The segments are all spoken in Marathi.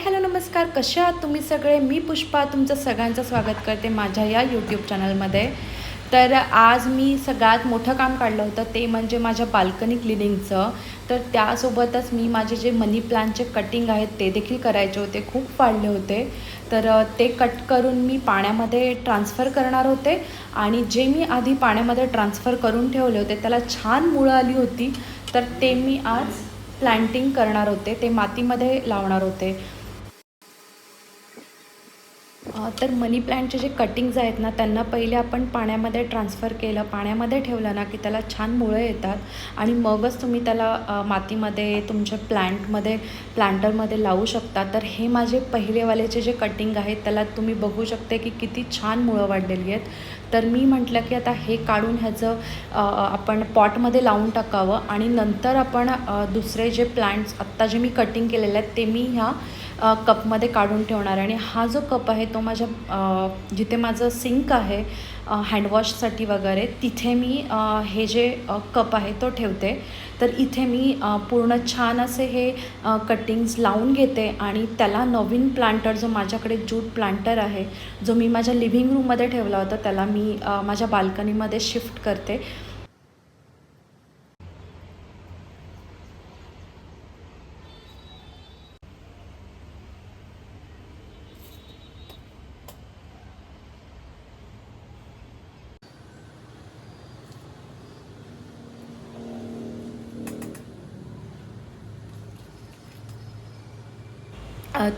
हॅलो नमस्कार. कसे आहात तुम्ही सगळे? मी पुष्पा तुमचं सगळ्यांचं स्वागत करते माझ्या या यूट्यूब चॅनलमध्ये तर आज मी सगळ्यात मोठं काम काढलं होतं ते म्हणजे माझ्या बाल्कनी क्लिनिंगचं तर त्यासोबतच मी माझे जे मनी प्लांटचे कटिंग आहेत ते देखील करायचे होते खूप वाढले होते. तर ते कट करून मी पाण्यामध्ये ट्रान्सफर करणार होते आणि जे मी आधी पाण्यामध्ये ट्रान्सफर करून ठेवले होते त्याला छान मुळं आली होती. तर ते मी आज प्लांटिंग करणार होते ते मातीमध्ये लावणार होते. तर मनी प्लांटचे जे कटिंग्ज आहेत ना त्यांना पहिले आपण पाण्यामध्ये ट्रान्सफर केलं पाण्यामध्ये ठेवलं ना की त्याला छान मुळं येतात. आणि मगच तुम्ही त्याला मातीमध्ये तुमच्या प्लांटमध्ये प्लांटरमध्ये लावू शकता. तर हे माझे पहिलेवाल्याचे जे कटिंग आहेत त्याला तुम्ही बघू शकते की किती छान मुळं वाढलेली आहेत. तर मी म्हटलं की आता हे काढून ह्याचं आपण पॉटमध्ये लावून टाकावं. आणि नंतर आपण दुसरे जे प्लांट्स आत्ता जे मी कटिंग केलेले आहेत ते मी ह्या कपमध्ये काढून ठेवणार आहे. आणि हा जो कप आहे तो माझ्या जिथे माझं सिंक आहे हँडवॉशसाठी वगैरे तिथे मी हे जे कप आहे तो ठेवते. तर इथे मी पूर्ण छान असे हे कटिंग्स लावून घेते आणि त्याला नवीन प्लांटर जो माझ्याकडे जूट प्लांटर आहे जो मी माझ्या लिव्हिंग रूममध्ये ठेवला होता त्याला मी माझ्या बाल्कनीमध्ये शिफ्ट करते.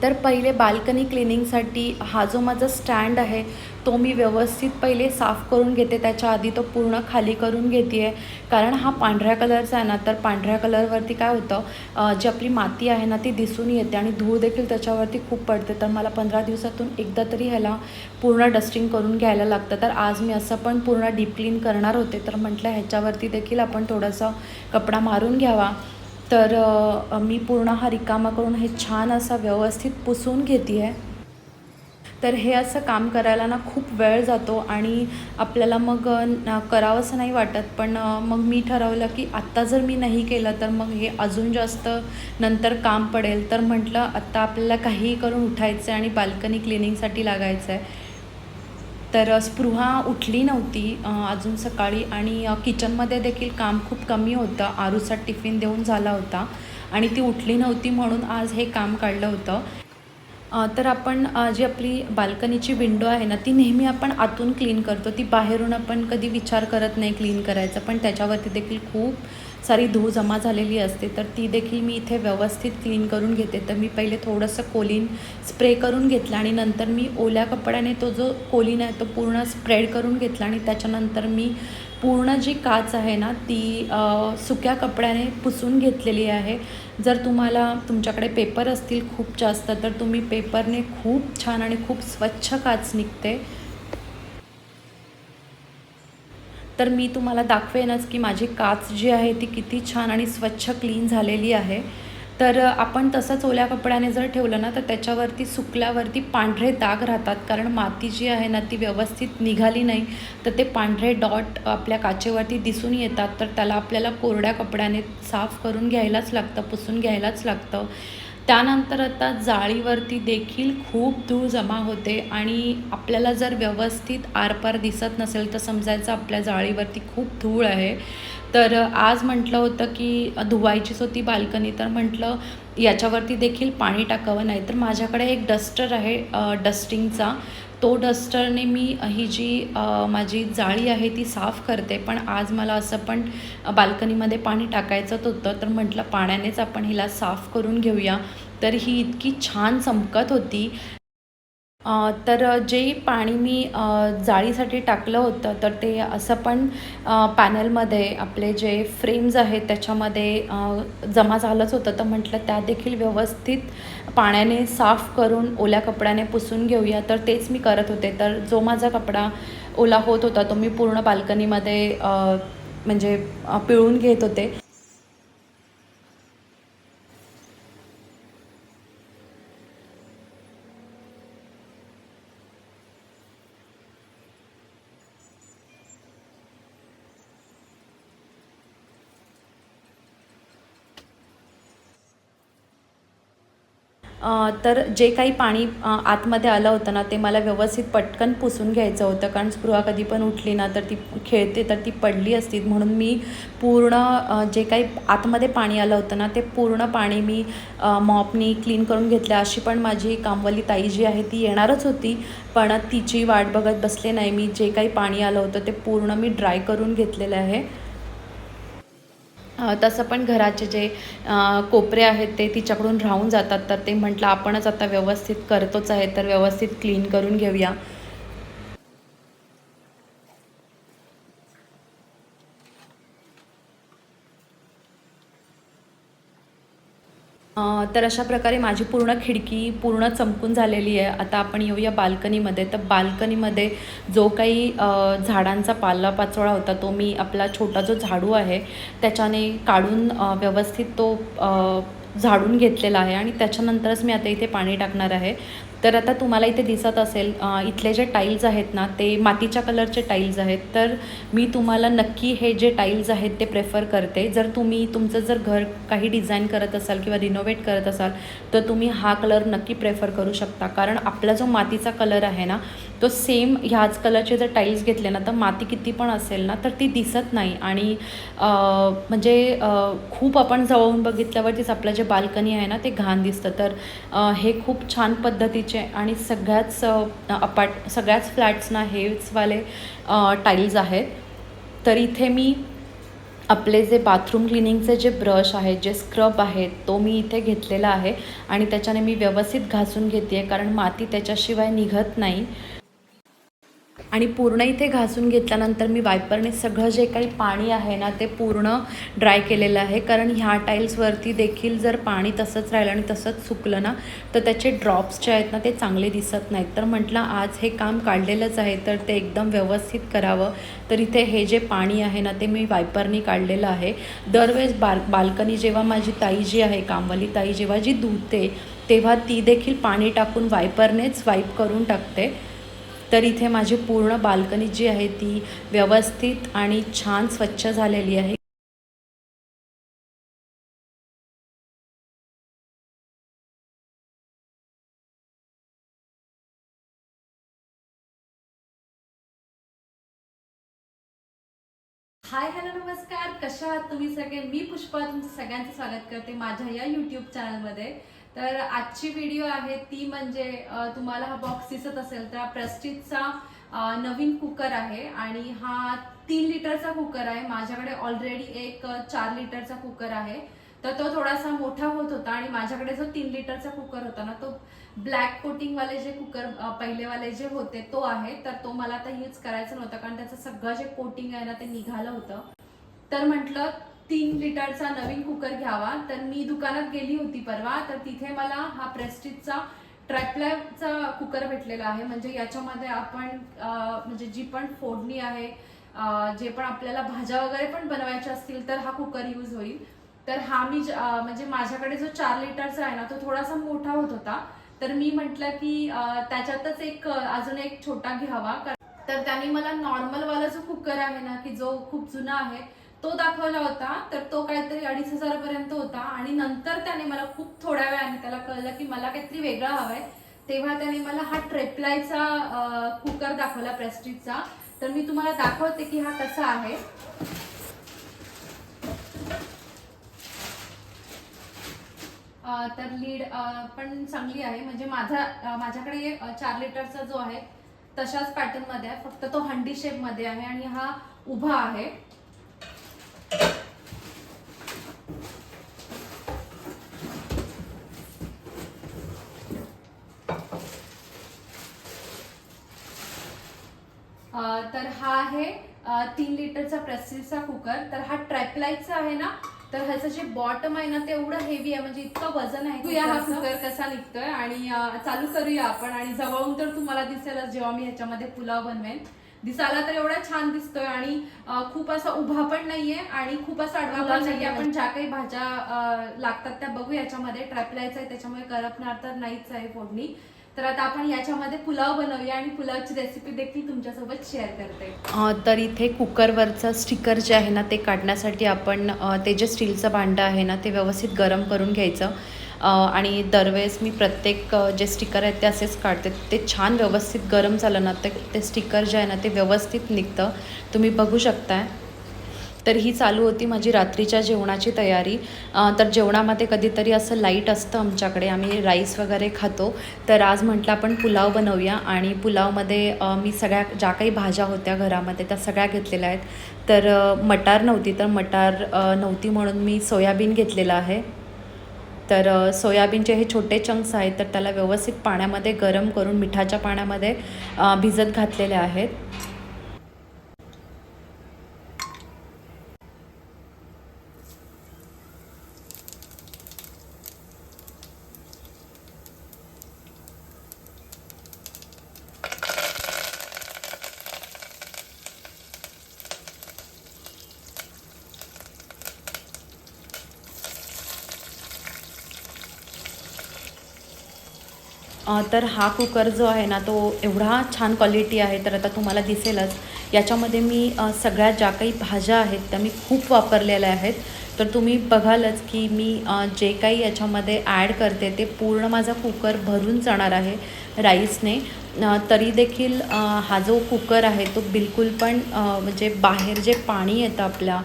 तर पहिले बाल्कनी क्लिनिंगसाठी हा जो माझा स्टँड आहे तो मी व्यवस्थित पहिले साफ करून घेते. त्याच्या आधी तो पूर्ण खाली करून घेते आहे कारण हा पांढऱ्या कलरचा आहे ना तर पांढऱ्या कलरवरती काय होतं जी आपली माती आहे ना ती दिसून येते आणि धूळ देखील त्याच्यावरती खूप पडते. तर मला पंधरा दिवसातून एकदा तरी ह्याला पूर्ण डस्टिंग करून घ्यायला लागतं. तर आज मी असं पण पूर्ण डीप क्लीन करणार होते. तर म्हटलं ह्याच्यावरती देखील आपण थोडासा कपडा मारून घ्यावा. तर मी पूर्ण हा रिकामा करून हे छान असा व्यवस्थित पुसून घेते आहे तर हे असं काम करायला ना खूप वेळ जातो आणि आपल्याला मग करावंसं नाही वाटत. पण मग मी ठरवलं की आत्ता जर मी नाही केलं तर मग हे अजून जास्त नंतर काम पडेल. तर म्हटलं आत्ता आपल्याला काहीही करून उठायचं आहे आणि बाल्कनी क्लिनिंगसाठी लागायचं आहे तर स्पृहा उठली नव्हती अजून सकाळी आणि किचनमध्ये देखील काम खूप कमी होतं. आरूचा टिफिन देऊन झाला होता आणि ती उठली नव्हती म्हणून आज हे काम काढलं होतं. तर आपण जी आपली बाल्कनीची विंडो आहे ना ती नेहमी आपण आतून क्लीन करतो. ती बाहेरून आपण कधी विचार करत नाही क्लीन करायचा पण त्याच्यावरती देखील खूप सारी धूळ जमा झालेली असते तर ती देखील मी इथे व्यवस्थित क्लीन करून घेते. तर मी पहिले थोडंसं कोलीन स्प्रे करून घेतलं आणि नंतर मी ओल्या कपड्याने तो जो कोलिन आहे तो पूर्ण स्प्रेड करून घेतला आणि त्याच्यानंतर मी पूर्ण जी काच आहे ना ती सुक्या कपड्याने पुसून घेतलेली आहे. जर तुम्हाला तुमच्याकडे पेपर असतील खूप जास्त तर तुम्ही पेपरने खूप छान आणि खूप स्वच्छ काच निघते. तर मी तुम्हाला दाखवेनच की माझी काच जी आहे ती किती छान आणि स्वच्छ क्लीन झालेली आहे. तर आपण तसंच ओल्या कपड्याने जर ठेवलं ना तर त्याच्यावरती सुकल्यावरती पांढरे दाग राहतात. कारण माती जी आहे ना ती व्यवस्थित निघाली नाही. तर ते पांढरे डॉट आपल्या काचेवरती दिसून येतात. तर त्याला आपल्याला कोरड्या कपड्याने साफ करून घ्यायलाच लागतं पुसून घ्यायलाच लागतं. त्यानंतर आता जाळीवरती देखील खूप धूळ जमा होते आणि आपल्याला जर व्यवस्थित आरपार दिसत नसेल तर समजायचं आपल्या जाळीवरती खूप धूळ आहे. तर आज म्हटलं होतं की धुवायचीच होती बाल्कनी तर म्हटलं याच्यावरती देखील पाणी टाकावं नाही तर माझ्याकडे एक डस्टर आहे डस्टिंगचा. तो डस्टरने मी ही जी माझी जाळी आहे ती साफ करते पण आज मला असं पण बाल्कनीमध्ये पाणी टाकायचंच होतं तर म्हटलं पाण्यानेच आपण हिला साफ करून घेऊया. तर ही इतकी छान चमकत होती. तर जे पाणी मी जाळीसाठी टाकलं होतं तर ते असं पण पॅनलमध्ये आपले जे फ्रेम्स आहेत त्याच्यामध्ये जमा झालंच होतं. तर म्हटलं त्या देखील व्यवस्थित पाण्याने साफ करून ओल्या कपड्याने पुसून घेऊया. तर तेच मी करत होते. तर जो माझा कपडा ओला होत होता तो मी पूर्ण बाल्कनीमध्ये म्हणजे पिळून घेत होते. तर जे काही पाणी आतमध्ये आलं होतं ना ते मला व्यवस्थित पटकन पुसून घ्यायचं होतं. कारण स्पृहा कधी पण उठली ना तर ती खेळते तर ती पडली असती म्हणून मी पूर्ण जे काही आतमध्ये पाणी आलं होतं ना ते पूर्ण पाणी मी मॉपनी क्लीन करून घेतलं. अशी पण माझी कामवाली ताई जी आहे ती येणारच होती. पण तिची वाट बघत बसले नाही मी. जे काही पाणी आलं होतं ते पूर्ण मी ड्राय करून घेतलेलं आहे. तसं पण घराचे जे कोपरे आहेत ते तिच्याकडून राहून जातात. तर ते म्हटलं आपणच आता व्यवस्थित करतोच आहे तर व्यवस्थित क्लीन करून घेऊया. तर अशा प्रकारे माझी पूर्ण खिडकी पूर्ण चमकून झालेली आहे. आता आपण येऊया बाल्कनीमध्ये. तर बाल्कनीमध्ये जो काही झाडांचा पालापाचोळा होता तो मी आपला छोटा जो झाडू आहे त्याच्याने काढून व्यवस्थित तो झाडून घेतलेला आहे. आणि त्याच्यानंतरच मी आता इथे पाणी टाकणार आहे. तर आता तुम्हाला इथे दिसत असेल इथले जे टाईल्स आहेत ना ते मातीच्या कलरचे टाईल्स आहेत. तर मी तुम्हाला नक्की हे जे टाईल्स आहेत ते प्रेफर करते. जर तुम्ही तुमचं जर घर काही डिझाईन करत असाल किंवा रिनोव्हेट करत असाल तर तुम्ही हा कलर नक्की प्रेफर करू शकता. कारण आपला जो मातीचा कलर आहे ना तो सेम ह्याच कलरचे जर टाईल्स घेतले ना तर माती किती पण असेल ना तर ती दिसत नाही. आणि म्हणजे खूप आपण जवळून बघितल्यावरतीच आपलं जे बाल्कनी आहे ना ते घाण दिसतं. तर हे खूप छान पद्धतीचे आणि सगळ्याच अपार्ट सगळ्याच फ्लॅट्सना हेचवाले टाईल्स आहेत. तर इथे मी आपले जे बाथरूम क्लिनिंगचे जे ब्रश आहेत जे स्क्रब आहेत तो मी इथे घेतलेला आहे. आणि त्याच्याने मी व्यवस्थित घासून घेते आहे कारण माती त्याच्याशिवाय निघत नाही. आणि पूर्ण इथे घासून घेतल्यानंतर मी वायपरने सगळं जे काही पाणी आहे ना ते पूर्ण ड्राय केलेलं आहे. कारण ह्या टाईल्सवरती देखील जर पाणी तसंच राहिलं आणि तसंच सुकलं ना तर त्याचे ड्रॉप्स जे आहेत ना ते चांगले दिसत नाहीत. तर म्हटलं आज हे काम काढलेलंच आहे तर ते एकदम व्यवस्थित करावं. तर इथे हे जे पाणी आहे ना ते मी वायपरनी काढलेलं आहे. दरवेळेस बाल बाल्कनी जेव्हा माझी ताई जी आहे कामवाली ताई जेव्हा जी धुते तेव्हा ती देखील पाणी टाकून वायपरनेच वाईप करून टाकते. तर इथे माझी पूर्ण बाल्कनी जी आहे ती व्यवस्थित आणि छान स्वच्छ झालेली आहे. हाय हॅलो नमस्कार. कशा आहात तुम्ही सगळे? मी पुष्पा तुमचं सगळ्यांचं स्वागत करते माझ्या या युट्यूब चॅनलमध्ये तर आजची व्हिडिओ आहे ती म्हणजे तुम्हाला हा बॉक्स दिसत असेल तर प्रेस्टिजचा नवीन कुकर आहे आणि हा तीन लिटरचा कुकर आहे. माझ्याकडे ऑलरेडी एक चार लिटरचा कुकर आहे. तर तो थोडासा मोठा होत होता आणि माझ्याकडे जो तीन लिटरचा कुकर होता ना तो ब्लॅक कोटिंग वाले जे कुकर पहिलेवाले जे होते तो आहे. तर तो मला आता यूज करायचा नव्हता कारण त्याचं सगळं जे कोटिंग आहे ना ते निघालं होतं. तर म्हटलं तीन लिटरचा नवीन कुकर घ्यावा. तर मी दुकानात गेली होती परवा. तर तिथे मला हा प्रेस्टिजचा ट्रॅपलॅबचा कुकर भेटलेला आहे. म्हणजे याच्यामध्ये आपण म्हणजे जी पण फोडणी आहे जे पण आपल्याला भाज्या वगैरे पण बनवायच्या असतील तर हा कुकर यूज होईल. तर हा मी म्हणजे माझ्याकडे जो चार लिटरचा आहे ना तो थोडासा मोठा होत होता. तर मी म्हटलं की त्याच्यातच एक अजून एक छोटा घ्यावा. तर त्याने मला नॉर्मल वाला जो कुकर आहे ना की जो खूप जुना आहे तो दाखवला होता तर तो काहीतरी अडीच हजार पर्यंत होता. आणि नंतर त्याने मला खूप थोड्या वेळाने त्याला कळलं की मला काहीतरी वेगळा हवाय. तेव्हा त्याने मला हा ट्रेपलायचा कुकर दाखवला प्रेस्टिजचा. तर मी तुम्हाला दाखवते की हा कसा आहे. तर लीड पण चांगली आहे. म्हणजे माझा माझ्याकडे चार लिटरचा जो आहे तशाच पॅटर्नमध्ये आहे. फक्त तो हंडी शेपमध्ये आहे आणि हा उभा आहे. तर हा आहे तीन लिटरचा प्रेस्टिजचा कुकर. तर हा ट्रॅपलाईटचा आहे ना तर ह्याचं जे बॉटम आहे ना ते एवढं हेवी आहे म्हणजे इतकं वजन आहे हा कुकर कसा निघतोय आणि चालू करूया आपण. आणि जवळून तर तुम्हाला दिसेलच जेव्हा मी ह्याच्यामध्ये पुलाव बनवेन. दिसायला तर एवढा छान दिसतोय आणि खूप असा उभा पण नाहीये आणि खूप असा आडवा पण नाहीये. आपण ज्या काही भाज्या लागतात त्या बघू याच्यामध्ये ट्रॅपलायचं आहे त्याच्यामुळे करपणार तर नाहीच आहे फोडणी. तर आता आपण याच्यामध्ये पुलाव बनवूया आणि पुलावची रेसिपी देखील तुमच्यासोबत शेअर करते. तर इथे कुकरवरचं स्टिकर जे आहे ना ते काढण्यासाठी आपण ते जे स्टीलचं भांडं आहे ना ते व्यवस्थित गरम करून घ्यायचं. आणि दरवेळेस मी प्रत्येक जे स्टिकर आहेत ते असेच काढते. ते छान व्यवस्थित गरम झालं ना ते ते स्टिकर जे आहे ना ते व्यवस्थित निघतं. तुम्ही बघू शकताय. तर ही चालू होती माझी रात्रीच्या जेवणाची तयारी. तर जेवणामध्ये कधीतरी असं लाइट असतं आमच्याकडे आम्ही राईस वगैरे खातो. तर आज म्हटलं आपण पुलाव बनवूया आणि पुलावमध्ये मी सगळ्या ज्या काही भाज्या होत्या घरामध्ये त्या सगळ्या घेतलेल्या आहेत. तर मटार नव्हती तर मटार नव्हती म्हणून मी सोयाबीन घेतलेलं आहे. तर सोयाबीनचे हे छोटे चंक्स आहेत तर त्याला व्यवस्थित पाण्यामध्ये गरम करून मिठाच्या पाण्यामध्ये भिजत घातलेले आहेत. तर हा कुकर जो आहे ना तो एवढा छान क्वालिटी आहे तर आता तुम्हाला दिसेलच. याच्यामध्ये मी सगळ्या ज्या काही भाज्या आहेत त्या मी खूप वापरलेल्या आहेत. तर तुम्ही बघालच की मी जे काही याच्यामध्ये ॲड करते ते पूर्ण माझा कुकर भरून जाणार आहे राईसने तरी देखील हा जो कुकर आहे तो बिलकुल पण म्हणजे बाहेर जे पाणी येतं आपल्या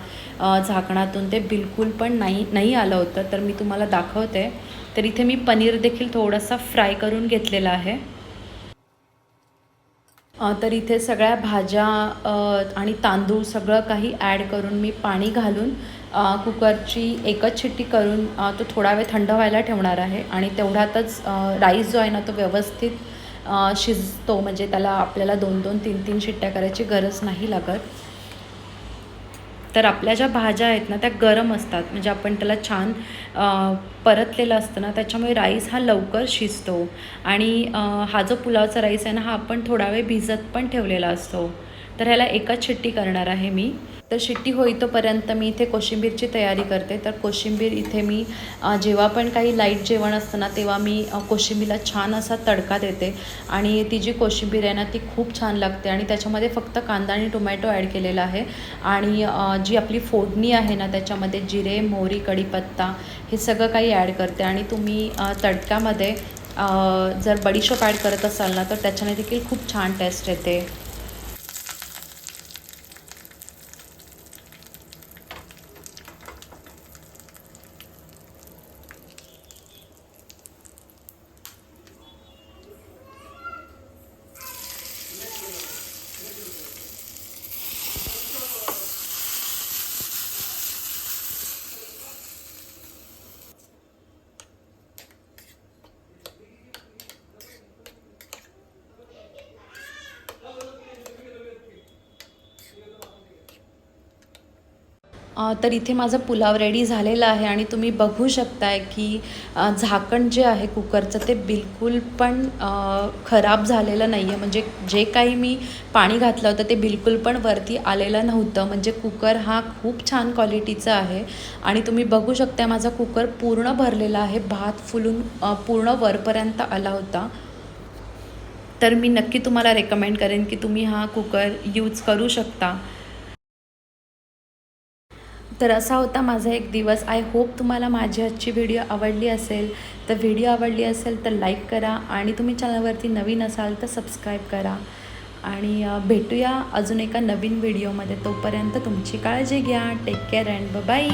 झाकणातून ते बिलकुल पण नाही नाही आलं होतं. तर मी तुम्हाला दाखवते. तर इथे मी पनीर देखील थोडासा फ्राय करून घेतलेला आहे. तर इथे सगळ्या भाज्या आणि तांदूळ सगळं काही ॲड करून मी पाणी घालून कुकरची एकच शिट्टी करून तो थोडा वेळ थंड व्हायला ठेवणार आहे. आणि तेवढ्यातच राईस जो आहे ना तो व्यवस्थित शिजतो. म्हणजे त्याला आपल्याला दोन दोन तीन तीन शिट्ट्या करायची गरज नाही लागत. तर आपल्या ज्या भाज्या आहेत ना त्या गरम असतात. म्हणजे आपण त्याला छान परतलेलं असतं ना त्याच्यामुळे राईस हा लवकर शिजतो. आणि हा जो पुलावचा राईस आहे ना हा आपण थोडा वेळ भिजत पण ठेवलेला असतो. तर ह्याला एकच छिट्टी करणार आहे मी. तर शिट्टी होईतोपर्यंत मी इथे कोशिंबीरची तयारी करते. तर कोशिंबीर इथे मी जेव्हा पण काही लाइट जेवण असतं ना तेव्हा मी कोशिंबीरला छान असा तडका देते. आणि ती जी कोशिंबीर आहे ना ती खूप छान लागते. आणि त्याच्यामध्ये फक्त कांदा आणि टोमॅटो ॲड केलेला आहे. आणि जी आपली फोडणी आहे ना त्याच्यामध्ये जिरे मोहरी कढीपत्ता हे सगळं काही ॲड करते. आणि तुम्ही तडक्यामध्ये जर बडीशोप ॲड करत असाल ना तर त्याच्याने देखील खूप छान टेस्ट येते. तर इथे माझं पुलाव रेडी झालेलं आहे आणि तुम्ही बघू शकताय की झाकण जे आहे कुकरचं ते बिलकुल पण खराब झालेलं नाही आहे म्हणजे जे काही मी पाणी घातलं होतं ते बिलकुल पण वरती आलेलं नव्हतं. म्हणजे कुकर हा खूप छान क्वालिटीचा आहे. आणि तुम्ही बघू शकता माझा कुकर पूर्ण भरलेला आहे. भात फुलून पूर्ण वरपर्यंत आला होता. तर मी नक्की तुम्हाला रेकमेंड करेन की तुम्ही हा कुकर यूज करू शकता. तर असा होता माझा एक दिवस. आय होप तुम्हाला माझी आजची व्हिडिओ आवडली असेल. तर व्हिडिओ आवडली असेल तर लाईक करा आणि तुम्ही चॅनलवरती नवीन असाल तर सबस्क्राईब करा. आणि भेटूया अजून एका नवीन व्हिडिओमध्ये तोपर्यंत तुमची काळजी घ्या. Take care and bye